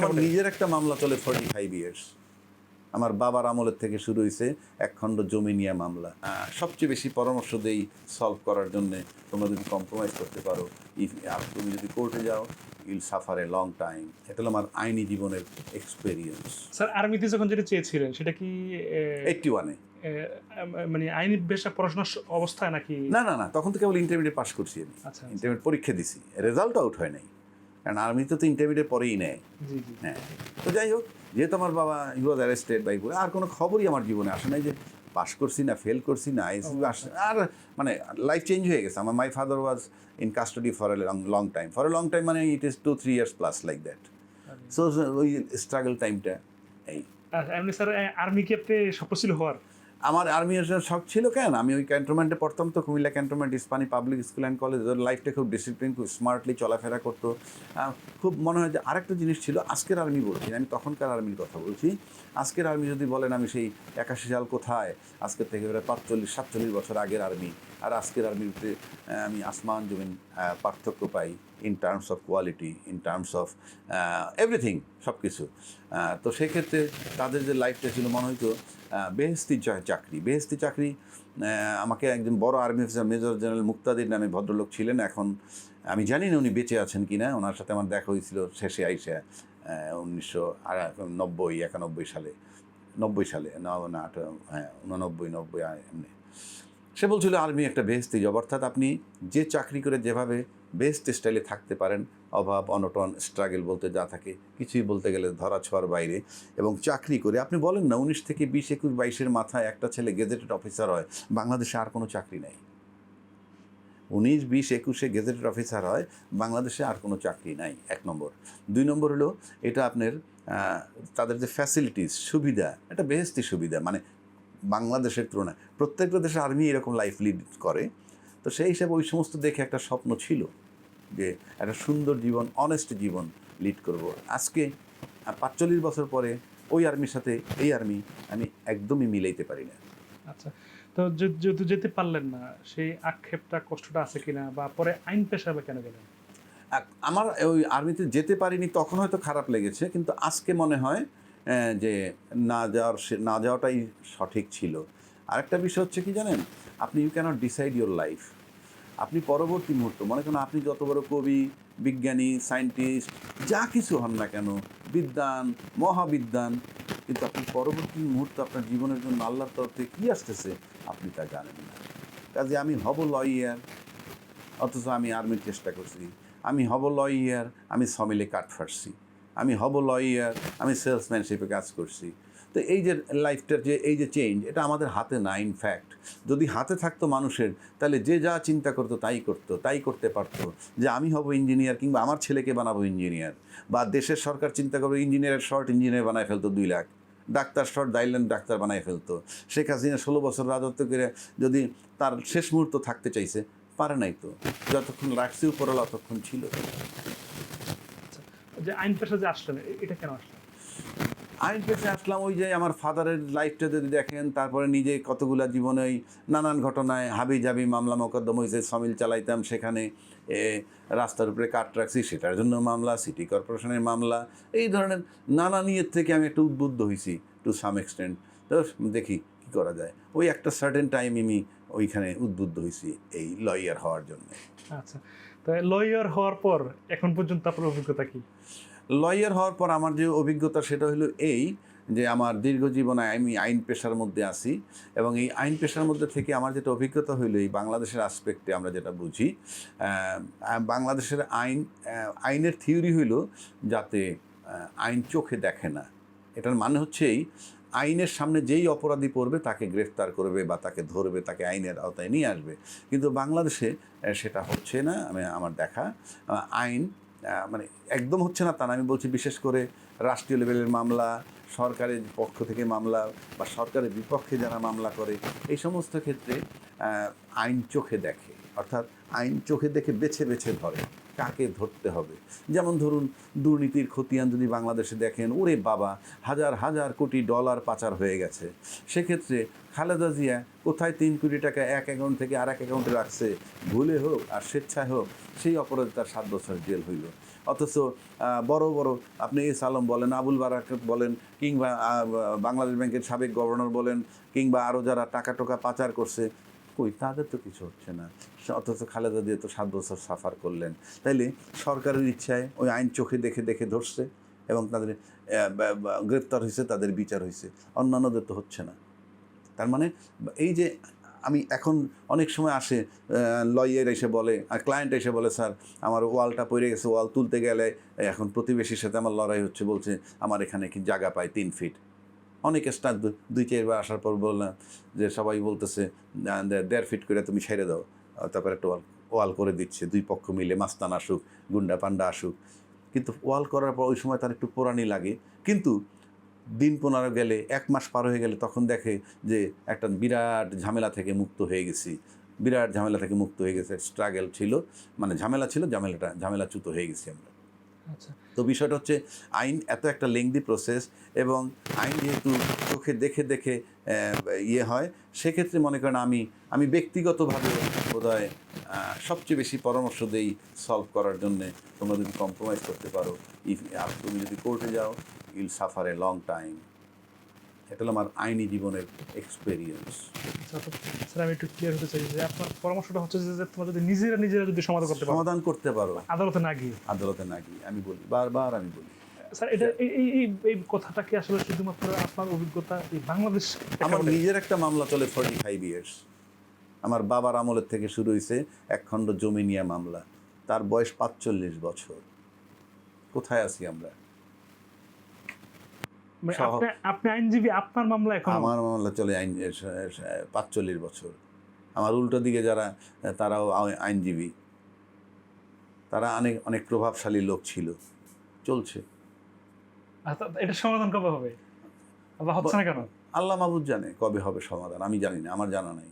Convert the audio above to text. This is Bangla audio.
আমার নিজের একটা মামলা চলে ফর্টি ফাইভ ইয়ার্স আমার বাবার আমলের থেকে শুরু হয়েছে একখণ্ড জমি নিয়ে মামলা। সবচেয়ে বেশি পরামর্শ দেই সলভ করার জন্য। তোমরা যদি কম্প্রোমাইজ করতে পারো ইফ আর তুমি যদি কোর্টে যাও I'll suffer a long time এটা হলো আমার আইনি জীবনের এক্সপেরিয়েন্স স্যার আর্মিতে যখন যেটা চেয়েছিলেন সেটা কি এইটটি ওয়ানে মানে আইনি পেশা পড়াশোনার অবস্থায় নাকি? না না না তখন তো কেবল ইন্টারমিডিয়েট পাস করছি আমি। আচ্ছা ইন্টারমিডিয়েট পরীক্ষা দিছি। রেজাল্ট আউট হয় নাই। কারণ আর্মিতে তো ইন্টারমিডিয়েট পরেই নেয়। হ্যাঁ তো যাই হোক যেহেতু আমার বাবা হি ওয়াজ অ্যারেস্টেড বাই আর কোনো খবরই আমার জীবনে আসে নাই যে পাস করছি না ফেল করছি না আসছে আর মানে লাইফ চেঞ্জ হয়ে গেছে। আমার my father was in custody for a long long time for a long time মানে it is two three years plus like that so ওই স্ট্রাগল টাইমটা এই। আর এমনি স্যার আর্মি কি আপনি স্বপ্ন ছিল হওয়ার? আমার আর্মি এর শখ ছিল কেন? আমি ওই ক্যান্টনমেন্টে পড়তাম তো Cumilla cantonment Ispahani public school and college ওর লাইফটা খুব ডিসিপ্লিন খুব স্মার্টলি চলাফেরা করতো। খুব মনে হয় যে আরেকটা জিনিস ছিল আজকের আর্মি বলছি আমি তখনকার আর্মির কথা বলছি। আজকের আর্মি যদি বলেন আমি সেই একাশি সাল কোথায় আজকের থেকে প্রায় পাঁচচল্লিশ সাতচল্লিশ বছর আগের আর্মি আর আজকের আর্মিতে আমি আসমান জমিন পার্থক্য পাই in terms of quality in terms of everything সব কিছু তো সেক্ষেত্রে তাদের যে লাইফটা ছিল মনে আহ, বেহেস্তি চাকরি। বেহেস্তি চাকরি আমাকে একজন বড় army officer, major general Muktadir নামে ভদ্রলোক ছিলেন। এখন আমি জানি না উনি বেঁচে আছেন কি না ওনার সাথে আমার দেখা হয়েছিল শেষে আইসা উনিশশো নব্বই, একানব্বই সালে। নব্বই সালে, না হ্যাঁ উননব্বই, নব্বই এমনি। সে বলছিল, আর্মি একটা বেহেস্তি জব অর্থাৎ আপনি যে চাকরি করে যেভাবে বেস্ট স্টাইলে থাকতে পারেন অভাব, অনটন স্ট্রাগল বলতে যা থাকে, কিছুই বলতে গেলে ধরা ছোঁয়ার বাইরে। এবং চাকরি করে, আপনি বলেন না, উনিশ থেকে বিশ, একুশ, বাইশের মাথায় একটা ছেলে গেজেটেড অফিসার হয়, বাংলাদেশে আর কোনো চাকরি নেই। উনিশ, বিশ, একুশে গেজেটেড অফিসার হয়, বাংলাদেশে আর কোনো চাকরি নাই, এক নম্বর। দুই নম্বর হলো, এটা আপনার তাদের যে ফ্যাসিলিটিস সুবিধা এটা বেহেস্তি সুবিধা মানে বাংলাদেশের তুলনায় প্রত্যেকটা দেশে আর্মি এরকম লাইফ লিড করে। তো সেই হিসাবে ওই সমস্ত দেখে একটা স্বপ্ন ছিল। যে একটা সুন্দর জীবন অনেস্ট জীবন লিড করব। আজকে পাঁচচল্লিশ বছর পরে ওই আর্মির সাথে এই আর্মি আমি একদমই মিলাইতে পারি না। আচ্ছা তো যে- যেহেতু যেতে পারলেন না সেই আক্ষেপটা কষ্টটা আছে কিনা বা পরে আইন পেশাবে কেন গেলেন? আমার ওই আর্মিতে যেতে পারিনি তখন হয়তো খারাপ লেগেছে কিন্তু আজকে মনে হয় যে না যাওয়ার সে- না যাওয়াটাই সঠিক ছিল। আরেকটা বিষয় হচ্ছে কি জানেন? আপনি you can't decide your life আপনি পরবর্তী মুহূর্ত, মনে করেন আপনি যত বড় কবি, বিজ্ঞানী, সায়েন্টিস্ট, যা কিছু হন না কেন বিদ্যান মহাবিদ্যান কিন্তু আপনি পরবর্তী মুহূর্তে আপনার জীবনের জন্য আল্লাহর তরফ থেকে কী আসতেছে, আপনি তা জানেন না। কাজে আমি হব লয়ার, অথচ আমি আর্মির চেষ্টা করছি। আমি হব লয়ার, আমি সমিলে কাঠ ফাটছি। আমি হব লয়ার, আমি সেলসম্যানশিপে কাজ করছি। তো এই যে লাইফটার যে, এই যে চেঞ্জ এটা আমাদের হাতে না ইনফ্যাক্ট যদি হাতে থাকতো মানুষের, তাহলে যে যা চিন্তা করতো তাই করতো, তাই করতে পারতো। যে আমি হব ইঞ্জিনিয়ার কিংবা আমার ছেলেকে বানাবো ইঞ্জিনিয়ার বা দেশের সরকার চিন্তা করবে ইঞ্জিনিয়ারের শর্ট ইঞ্জিনিয়ার বানায় ফেলতো দুই লাখ। ডাক্তার শর্ট দাইলেন ডাক্তার বানায় ফেলতো। শেখ হাসিনা ষোলো বছর রাজত্ব করে যদি তার শেষ মুহূর্ত থাকতে চাইছে, পারে নাই তো। যতক্ষণ রাখছি উপরওয়ালা ততক্ষণ ছিল। আচ্ছা যে আইন পেশা যে আসলেন এটা কেন আসলেন আইন পেশে আসলাম, ওই যে আমার ফাদারের লাইফটা যদি দেখেন, তারপরে নিজে কতগুলা জীবনে নানান ঘটনায় হাবি জাবি মামলা মোকদ্দম হয়েছে সমিল চালাইতাম সেখানে রাস্তার উপরে কাট রাখছি, সেটার জন্য মামলা সিটি কর্পোরেশনের মামলা, এই ধরনের নানা নিয়ের থেকে আমি একটু উদ্বুদ্ধ হয়েছি টু সাম এক্সটেন্ট তো দেখি কি করা যায়। ওই একটা সার্টেন টাইম আমি ওইখানে উদ্বুদ্ধ হয়েছি এই লয়ার হওয়ার জন্য। আচ্ছা তো লয়ার হওয়ার পর এখন পর্যন্ত আপনার অভিজ্ঞতা কি? লয়ার হওয়ার পর আমার যে অভিজ্ঞতা সেটা হলো এই যে আমার দীর্ঘ জীবনে আমি আইন পেশার মধ্যে আছি এবং এই আইন পেশার মধ্যে থেকে আমার যেটা অভিজ্ঞতা হইল এই বাংলাদেশের আসপেক্টে আমরা যেটা বুঝি বাংলাদেশের আইন আইনের থিওরি হইল যাতে আইন চোখে দেখে না। এটার মানে হচ্ছে এই, আইনের সামনে যেই অপরাধী পড়বে তাকে গ্রেফতার করবে বা তাকে ধরবে, তাকে আইনের আওতায় নিয়ে আসবে। কিন্তু বাংলাদেশে সেটা হচ্ছে না, আমি, আমার দেখা আইন মানে একদম হচ্ছে না তা না। আমি বলছি বিশেষ করে রাষ্ট্রীয় লেভেলের মামলা, সরকারের পক্ষ থেকে মামলা বা সরকারের বিপক্ষে যারা মামলা করে, এই সমস্ত ক্ষেত্রে আইন চোখে দেখে। অর্থাৎ আইন চোখে দেখে বেছে বেছে ধরে কাকে ধরতে হবে। যেমন ধরুন, দুর্নীতির খতিয়ান যদি বাংলাদেশে দেখেন, ওরে বাবা, হাজার হাজার কোটি ডলার পাচার হয়ে গেছে। সেক্ষেত্রে খালেদা জিয়া কোথায় তিন কোটি টাকা এক অ্যাকাউন্ট থেকে আর এক অ্যাকাউন্টে রাখছে? ভুলে হোক আর স্বেচ্ছায় হোক, সেই অপরাধে তার সাত বছর জেল হইল। অথচ বড় বড়, আপনি এস আলম বলেন, আবুল বারাকাত বলেন, কিংবা বাংলাদেশ ব্যাংকের সাবেক গভর্নর বলেন, কিংবা আরও যারা টাকা টোকা পাচার করছে কই তাদের তো কিছু হচ্ছে না। অথচ খালেদা দিয়ে তো সাত বছর সাফার করলেন। তাইলে সরকারের ইচ্ছায় ওই আইন চোখে দেখে দেখে ধরছে এবং তাদের গ্রেপ্তার হয়েছে, তাদের বিচার হয়েছে। অন্যান্যদের তো হচ্ছে না। তার মানে এই যে আমি এখন অনেক সময় আসে লয়ার এসে বলে, আর ক্লায়েন্ট এসে বলে, স্যার, আমার ওয়ালটা পড়ে গেছে, ওয়াল তুলতে গেলে এখন প্রতিবেশীর সাথে আমার লড়াই হচ্ছে। বলছে, আমার এখানে কি জায়গা পায় তিন ফিট অনেক স্টাফ দুই, চারবার আসার পর বললাম যে, সবাই বলতেছে দেড় ফিট করে তুমি ছেড়ে দাও। তারপরে একটা ওয়াল ওয়াল করে দিচ্ছে, দুই পক্ষ মিলে, মাস্তান আসুক, গুন্ডা পান্ডা আসুক। কিন্তু ওয়াল করার পর ওই সময় তার একটু পোড়ানি লাগে। কিন্তু দিন পনেরো গেলে, এক মাস পার হয়ে গেলে তখন দেখে যে, একটা বিরাট ঝামেলা থেকে মুক্ত হয়ে গেছি। বিরাট ঝামেলা থেকে মুক্ত হয়ে গেছে স্ট্রাগল ছিল। মানে ঝামেলা ছিল, ঝামেলাটা, ঝামেলাচ্যুত হয়ে গেছি আমরা। তো বিষয়টা হচ্ছে আইন এত একটা লেংদি প্রসেস এবং আইন যেহেতু চোখে দেখে দেখে ইয়ে হয়, সেক্ষেত্রে মনে করেন আমি আমি ব্যক্তিগতভাবে বোধহয় সবচেয়ে বেশি পরামর্শ দেই সলভ করার জন্যে। তোমরা যদি কম্প্রোমাইজ করতে পারো ইফ আর তুমি যদি কোর্টে যাও I'll suffer a long time এটা হলো আমার আইনি জীবনের এক্সপেরিয়েন্স আচ্ছা স্যার আমি একটু ক্লিয়ার হতে চাই যে আপনার পরামর্শটা হচ্ছে যে তোমরা যদি নিজেরা নিজেরা যদি সমাধান করতে পারো। সমাধান করতে পারো। আদালতে না গিয়ে। আদালতে না গিয়ে আমি বলি বারবার আমি বলি। স্যার এটা এই এই কথাটা কি আসলে শুধুমাত্র আপনার অভিজ্ঞতা এই বাংলাদেশ আমার নিজের একটা মামলা চলে ফর্টি ফাইভ ইয়ার্স আমার বাবার আমলের থেকে শুরু হয়েছে একখণ্ড জমি নিয়ে মামলা। তার বয়স পাঁচচল্লিশ বছর। কোথায় আছি আমরা? আপনি আপনি আইনজীবী আপনার মামলা এখন? আমার মামলা চলে আইন পাঁচচল্লিশ বছর। আমার উল্টো দিকে যারা তারাও আইনজীবী। তারা অনেক অনেক প্রভাবশালী লোক ছিল। চলছে। এটা সমাধান কবে হবে? হচ্ছে না কেন? আল্লাহ মাহবুদ জানে কবে হবে সমাধান। আমি জানি না আমার জানা নাই।